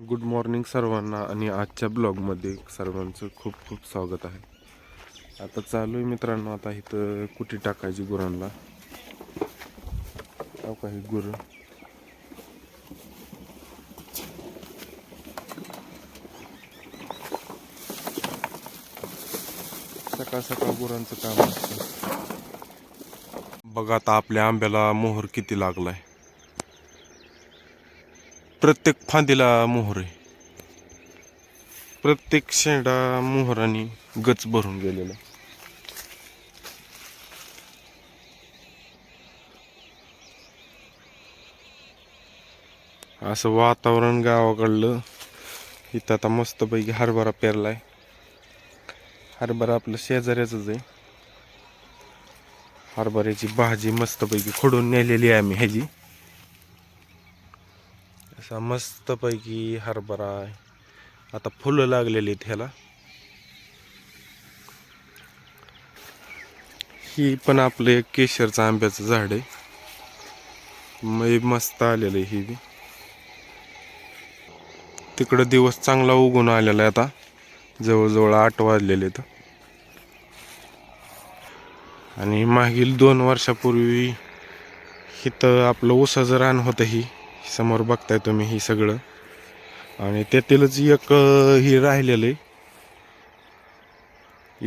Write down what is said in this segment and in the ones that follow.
Good morning सर्वांना आणि आजच्या ब्लॉगमध्ये सर्वांचं खूप खूप स्वागत आहे. आता चालू आहे मित्रांनो आता इथं कुटी टाकायची गुरांना? काही गुरं? सकाळ सकाळ गुरांचं काम असतं. बघा आता आपल्या आंब्याला मोहर किती लागलाय. प्रत्येक फांदीला मोहर. आहे प्रत्येक शेंडा मोहराने गच भरून गेलेला. असं वातावरण गावाकडलं. इथं आता मस्तपैकी हरभरा पेरलाय. हरभरा आपलं शेजाऱ्याचंच आहे. हरभऱ्याची भाजी मस्तपैकी खोडून नेलेली आहे आम्ही ह्याची. असा मस्तपैकी हरभरा आहे. आता फुलं लागलेली आहेत ह्याला. ही पण आपलं एक केशरचं आंब्याचं झाड आहे. मै मस्त आलेलं आहे ही बी. तिकडं दिवस चांगला उगून आलेला आहे आता. जवळजवळ आठ वाजलेले आहेत. आणि मागील दोन वर्षापूर्वी इथं आपलं ऊसाचं रान होतं ही. समोर बघताय तुम्ही ही सगळं. आणि त्यातीलच एक हे ही राहिलेलं आहे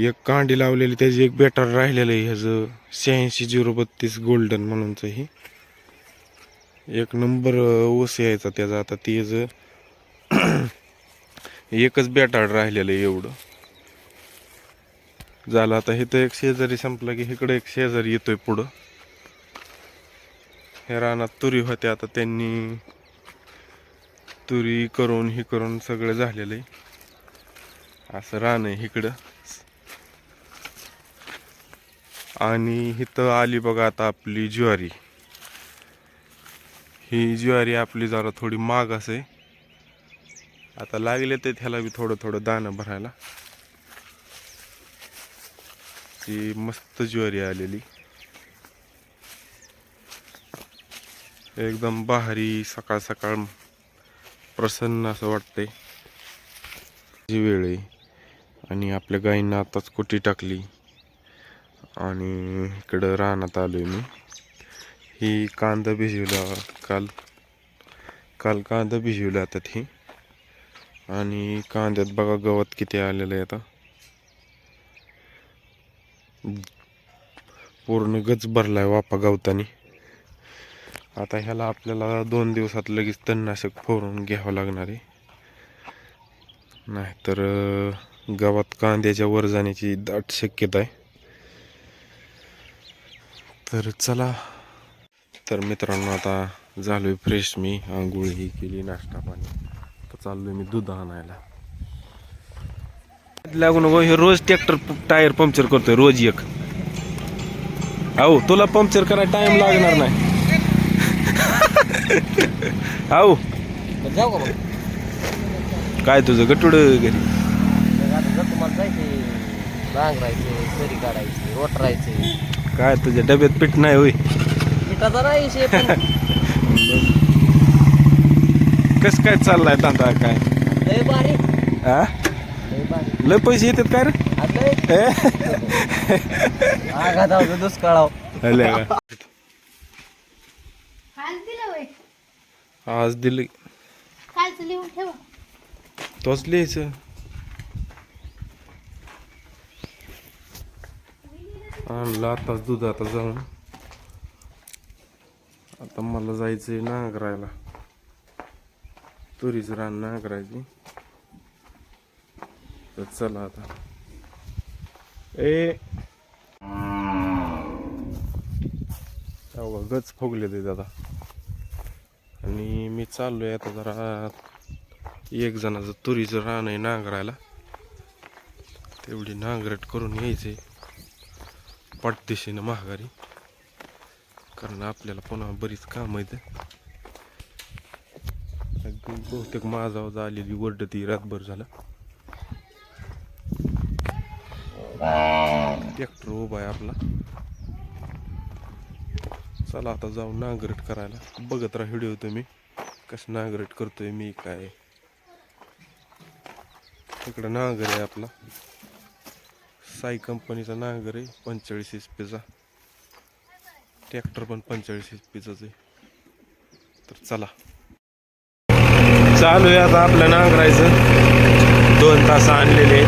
एक कांडी लावलेली त्याची एक बॅटर राहिलेलं आहे ह्याचं शहाऐंशी झिरो बत्तीस गोल्डन म्हणूनचं ही. एक नंबर ओस यायचा त्याचा. आता तेच एकच बॅटर राहिलेलं आहे एवढं. झालं आता हे तर एक शेजारी संपला की इकडे एक शेजारी येतोय पुढं. हे रानात तुरी होते आता त्यांनी तुरी करून हे करून सगळं झालेलं आहे. असं रान आहे इकडं. आणि इथं आली बघा आता आपली ज्वारी. ही ज्वारी आपली जरा थोडी माग असे आता लागले ते ह्याला बी थोडं थोडं दाणं भरायला. ती मस्त ज्वारी आलेली. एकदम भारी सकाळ सकाळ प्रसन्न असं वाटतंय. जी वेळ आहे. आणि आपल्या गाईंना आताच कुटी टाकली. आणि इकडं रानात आहे मी. ही कांदा भिजवला काल काल कांदा भिजवला आता ही आणि कांद्यात बघा गवत किती आलेलं आहे आता. पूर्ण गच भरला आहे वापा गवतानी. आता ह्याला आपल्याला दोन दिवसात लगेच तणनाशक फोडून घ्यावं लागणार आहे. नाहीतर गावात कांद्याच्या वर जाण्याची दाट शक्यता आहे. तर चला. तर मित्रांनो आता झालोय फ्रेश मी. आंघोळ ही केली नाश्ता पाणी. चाललो चाललोय मी दूध आणायला. लागून हे रोज ट्रॅक्टर टायर पंक्चर करतोय रोज एक. अहो तुला पंक्चर करायला टाइम लागणार नाही. अहो जाऊ का मग? काय तुझं गटुड घरी? मग आता जर तुम्हाला जायचे नांगरायचे सरी काढायचे रोटरायचे काय तुझ्या डब्यात पीठ नाही पण. कस काय चाललाय धंदा काय? लय हा लय पैसे येतात काय रे? आघात दुष्काळाव का? दिलं वय आज दिले. कालचं लिहून ठेवा. तोच लिहायचं. आणलं आताच दूध आता जाऊन. आता मला जायचंय नांगरायला. तुरीचं रान नांगरायची. तर चला आता. ए. गच फुगले ते दादा. आणि मी चाललो आहे आता जरा एक जणाचं तुरीचं रान आहे नांगरायला. तेवढी नांगरट करून यायचे पाठदिशीनं महागारी कारण आपल्याला पुन्हा बरीच काम आहेत. अगदी बहुतेक माझावर आलेली वर्ड ती रातभर झालं. ट्रॅक्टर उभा आहे आपला. चला आता जाऊ नांगरट करायला. बघत राहा व्हिडिओ तुम्ही. कसं नांगरट करतोय मी काय? इकडं नांगर आहे आपला. साई कंपनीचा नांगर आहे पंचेचाळीस एच पीचा. ट्रॅक्टर पण पंचेचाळीस एच पीचाच आहे. तर चला. चालू आहे आता आपलं नांगरायचं. दोन तास आणलेले. आहेत.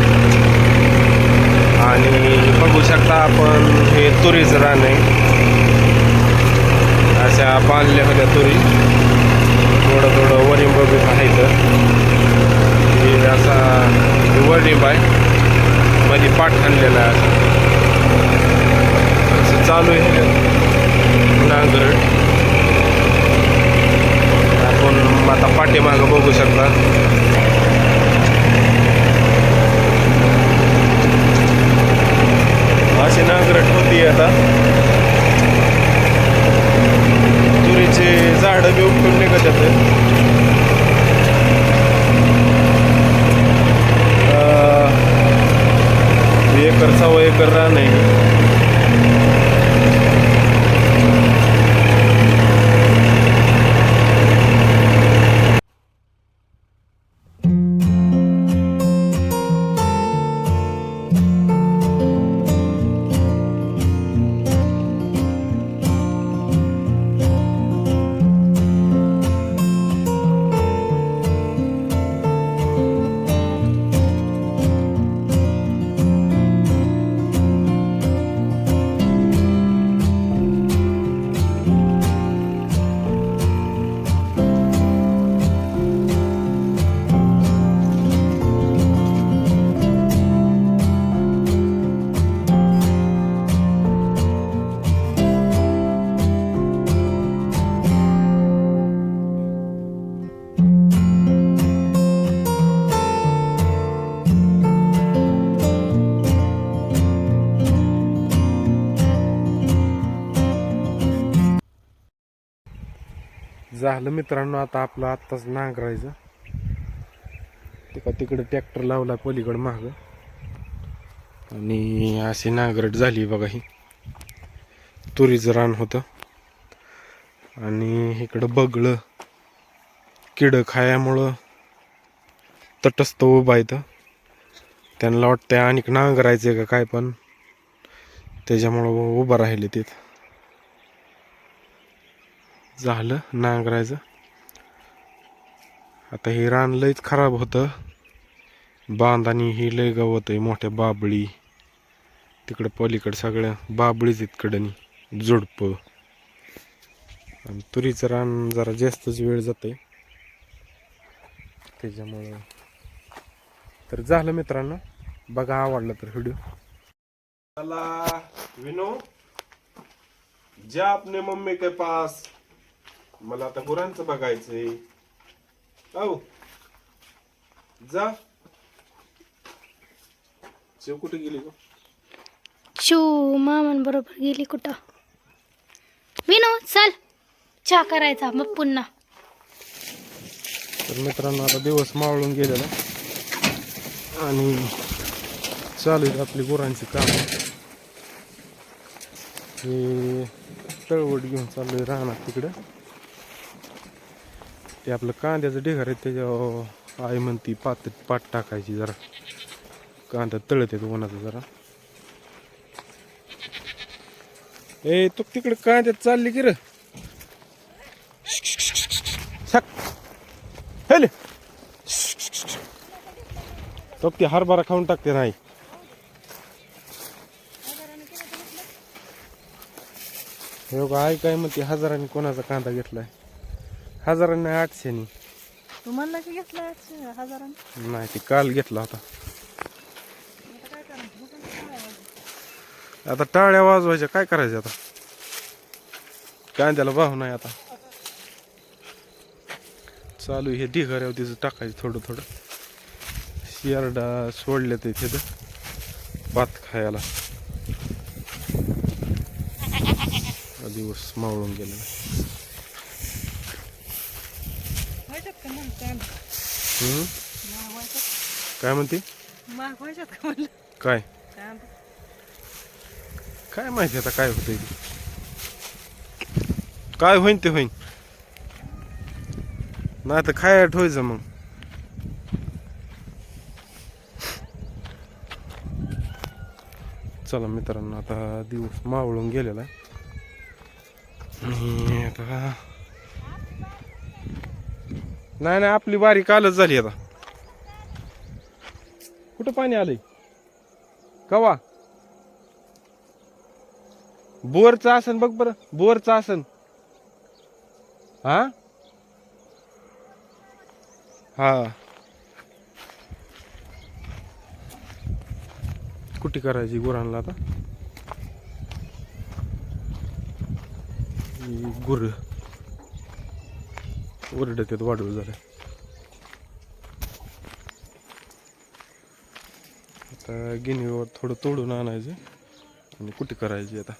आणि बघू शकता आपण हे तुरीचं रान आहे. त्या बांधल्या होत्या तुरी. थोडं थोडं वरिंब बी आहे तर असा वरिंब आहे मध्ये पाठ आणलेला आहे असं. असं चालू आहे नांगरट आपण आता पाठीमागं बघू शकता. अशी नांगरट होती आता. तुरीचे झाडं घेऊन उपटून निघत येते एकर सव्वा एकर रान आहे झालं मित्रांनो आता आपलं आत्ताच नांगरायचं. तिका तिकडं ट्रॅक्टर लावला पलीकडं माग. आणि अशी नांगरट झाली बघा ही. तुरीचं रान होतं. आणि इकडं बगळं किड खायामुळं तटस्थ उभा इथं. त्यांना वाटतंय आणि नांगरायचं का काय पण. त्याच्यामुळं उभं राहिले तिथं झालं नांगरायचं. आता हे रान लयच खराब होतं. बांध आणि ही लय गवत आहे मोठ्या बाबळी. तिकडं पलीकडं सगळ्या बाबळीच इतकडं झुडपं. आणि तुरीचं रान जरा जास्तच वेळ जाते त्याच्यामुळं तर झालं मित्रांनो. बघा आवडलं तर व्हिडिओ. चला विनो. जा अपने मम्मी के पास मला आता गुरांचं बघायचंय. औ जा. शिव कुठे गेली गो? शिव मामान बरोबर गेली कुठं? विनोद चल. चहा करायचा मग पुन्हा. तर मित्रांनो आता दिवस मावळून गेलेला आणि चालू आहेत आपली गुरांची काम. हे तळवट घेऊन चालू आहे राहणार तिकडं. ते आपलं कांद्याचं ढेगार आहे त्याच्या आई म्हणती पात पाट टाकायची जरा. कांदा तळत येतो उन्हाचा जरा. ए तू तिकडे कांद्यात चालली की रेल तो ती हरभरा खाऊन टाकते नाही. हे काय काय म्हणते हजाराने कोणाचा कांदा घेतलाय? हजाराने आठशेनी तुम्हाला की घेतला हजारांनी? नाही ते काल घेतला होता. आता टाळ्या वाजवायच्या काय करायचं आता? कांद्याला भाव नाही आता. चालू आहे हे ढिगाऱ्यावर तिचं टाकायचं थोडं थोडं. शियारडा सोडले ते तिथं भात खायला. दिवस मावळून गेलेला. काय म्हणते? काय? काय माहिती आता काय होत काय होईन ते होईन. नाही तर काय आठवायचं मग? चला मित्रांनो आता दिवस मावळून गेलेला आहे. आणि आता नाही नाही आपली बारी कालच झाली आता. कुठं पाणी आलंय? कवा? बोरचं आसन बघ बरं बोरचं आसन. हा? हा. कुठे करायची गुरांना आता? गुर. ओरडत वाढवलं झालं आता गिनीवर थोडं तोडून आणायचं आणि कुठे करायची आता